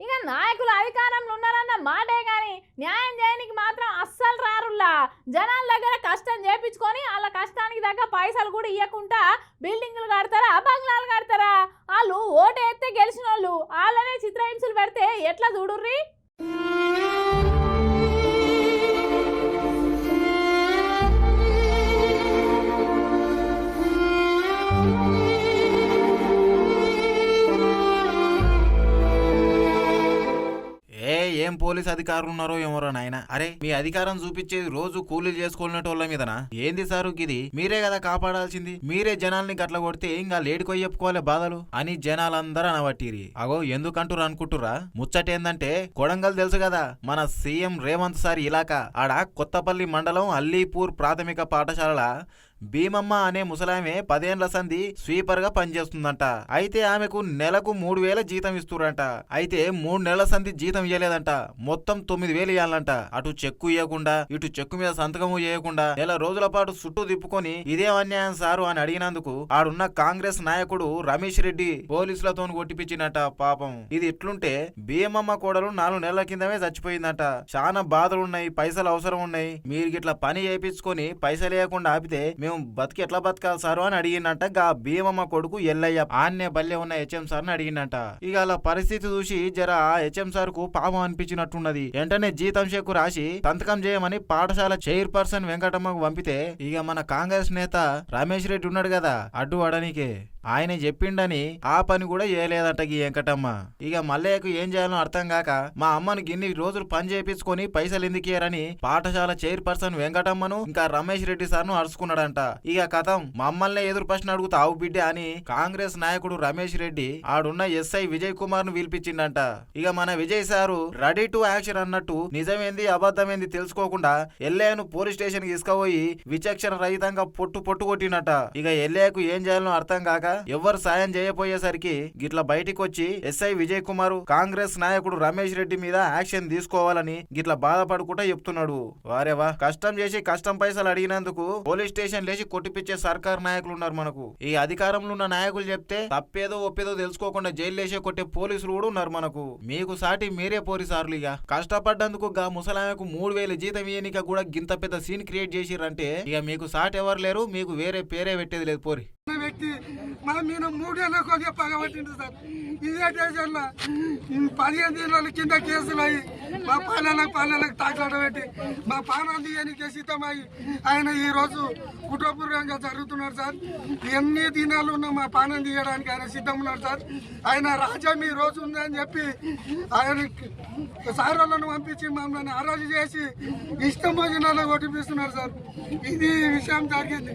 ఇక నాయకులు అధికారంలో ఉన్నారన్న మాటే కానీ న్యాయం చేయడానికి మాత్రం అస్సలు రారుల్లా. జనాల దగ్గర కష్టం చేపించుకొని వాళ్ళ కష్టానికి తగ్గ పైసలు కూడా ఇవ్వకుండా బిల్డింగ్లు కడతారా బంగ్లాలు కడతారా? వాళ్ళు ఓటు ఎత్తే గెలిచిన వాళ్ళు వాళ్ళనే చిత్రహింసలు పెడితే ఎట్లా చూడుర్రీ? ఏం పోలీస్ అధికారులు ఉన్నారో ఏమోరా నాయన? అరే మీ అధికారం చూపించేది రోజు కూలీలు చేసుకునేటోళ్ళ మీదనా? ఏంది సారు గిది? మీరే కదా కాపాడాల్సింది. మీరే జనాల్ని గట్ల కొడితే ఇంకా లేడికొయ్యి చెప్పుకోవాలి బాధలు. అని జనాలందరూ అనబట్టిరి అగో ఎందుకంటురు అనుకుంటురా ముచ్చటేందంటే కొడంగల్ తెలుసు కదా మన సీఎం రేవంత్ సార్ ఇలాక ఆడ కొత్తపల్లి మండలం అల్లీపూర్ ప్రాథమిక పాఠశాల భీమమ్మ అనే ముసలామె పదేండ్ల సంధి స్వీపర్గా పనిచేస్తుందంట. అయితే ఆమెకు నెలకు మూడు వేల జీతం ఇస్తురంట అయితే మూడు నెలల సంధి జీతం ఇవ్వలేదంట మొత్తం తొమ్మిది వేలు ఇవ్వాలంట అటు చెక్కు ఇవ్వకుండా ఇటు చెక్కు మీద సంతకము చేయకుండా నెల రోజుల పాటు చుట్టూ తిప్పుకొని ఇదే అన్యాయం సారు అని అడిగినందుకు ఆడున్న కాంగ్రెస్ నాయకుడు రమేష్ రెడ్డి పోలీసులతో కొట్టిపించినట పాపం. ఇది ఇట్లుంటే భీమమ్మ కోడలు నాలుగు నెలల కిందమే చచ్చిపోయిందంట. చాలా బాధలున్నాయి పైసలు అవసరం ఉన్నాయి మీరు గిట్ల పని చేయించుకొని పైసలు లేకుండా ఆపితే మేము బతికి ఎట్లా బతకాలి సారు అని అడిగిందంట. గా భీమమ్మ కొడుకు ఎల్లయ్య ఆన్నే బల్లె ఉన్న హెచ్ఎం సార్ని అడిగిందంట. ఇక అలా పరిస్థితి చూసి జర హెచ్ఎం సార్కు పాపం అనిపించినట్టున్నది. వెంటనే జీతం చెక్కు రాసి సంతకం చేయమని పాఠశాల చైర్ పర్సన్ వెంకటమ్మకు పంపితే ఇక మన కాంగ్రెస్ నేత రమేష్ రెడ్డి ఉన్నాడు కదా అడ్డు అడనికే. ఆయన చెప్పిండని ఆ పని కూడా చేయలేదంట ఈ వెంకటమ్మ. ఇక మల్లయ్యకు ఏం చేయాలో అర్థం కాక మా అమ్మను గిన్ని రోజులు పని చేయించుకొని పైసలు ఎందుకు ఇయ్యరని పాఠశాల చైర్పర్సన్ వెంకటమ్మను ఇంకా రమేష్ రెడ్డి సార్ను అరుచుకున్నాడంట. ఇక కథం మమ్మల్ని ఎదురు ప్రశ్న అడుగుతావు బిడ్డ అని కాంగ్రెస్ నాయకుడు రమేష్ రెడ్డి ఆడున్న ఎస్ఐ విజయ్ కుమార్ను పిలిపించిండంట. ఇక మన Vijay sir ready to action అన్నట్టు నిజమేంది అబద్ధమేంది తెలుసుకోకుండా ఎల్లయ్యను పోలీస్ స్టేషన్కి తీసుకుపోయి విచక్షణ రహితంగా పొట్టు పొట్టు కొట్టినట ఇక ఎల్లయ్యకు ఏం చేయాలో అర్థం కాక ఎవరు సాయం చేయపోయేసరికి గిట్ల బయటికి వచ్చి ఎస్ఐ విజయ్ కుమార్ కాంగ్రెస్ నాయకుడు రమేష్ రెడ్డి మీద యాక్షన్ తీసుకోవాలని గిట్ల బాధపడుకుంటా చెప్తున్నాడు. వారేవా కష్టం చేసి కష్టం పైసలు అడిగినందుకు పోలీస్ స్టేషన్ లేచి కొట్టిపిచ్చే సర్కార్ నాయకులు ఉన్నారు మనకు. ఈ అధికారంలో ఉన్న నాయకులు చెప్తే తప్పేదో ఒప్పేదో తెలుసుకోకుండా జైలు లేచే కొట్టే పోలీసులు కూడా ఉన్నారు మనకు. మీకు సాటి మీరే పోలీసార్లు ఇక కష్టపడ్డందుకు గా ముసలామెకు మూడు వేల జీతం ఇయ్యనిక కూడా గింత పెద్ద సీన్ క్రియేట్ చేసిరంటే ఇక మీకు సాటి ఎవరు లేరు మీకు వేరే పేరే పెట్టేది లేదు పోరి. వ్యక్తి మీద మూడేళ్ళ కొద్దిగా పగబట్టిండు సార్. ఇదే పదిహేను దినాల కింద కేసులు అయ్యి మా పాలలకు పాలలకు తాకలాట పెట్టి మా పానాలు తీయడానికి సిద్ధమై ఆయన ఈ రోజు కుటుంబపూర్వకంగా జరుగుతున్నారు సార్. ఎన్ని దినాలు ఉన్న మా పానం తీయడానికి ఆయన సిద్ధం ఉన్నారు సార్. ఆయన రాజ్యం ఈ రోజు ఉందని చెప్పి ఆయన సారోళ్ళను పంపించి మమ్మల్ని అరెస్ట్ చేసి ఇష్టం భోజనాలు ఓటిపిస్తున్నారు సార్. ఇది విషయం జరిగింది.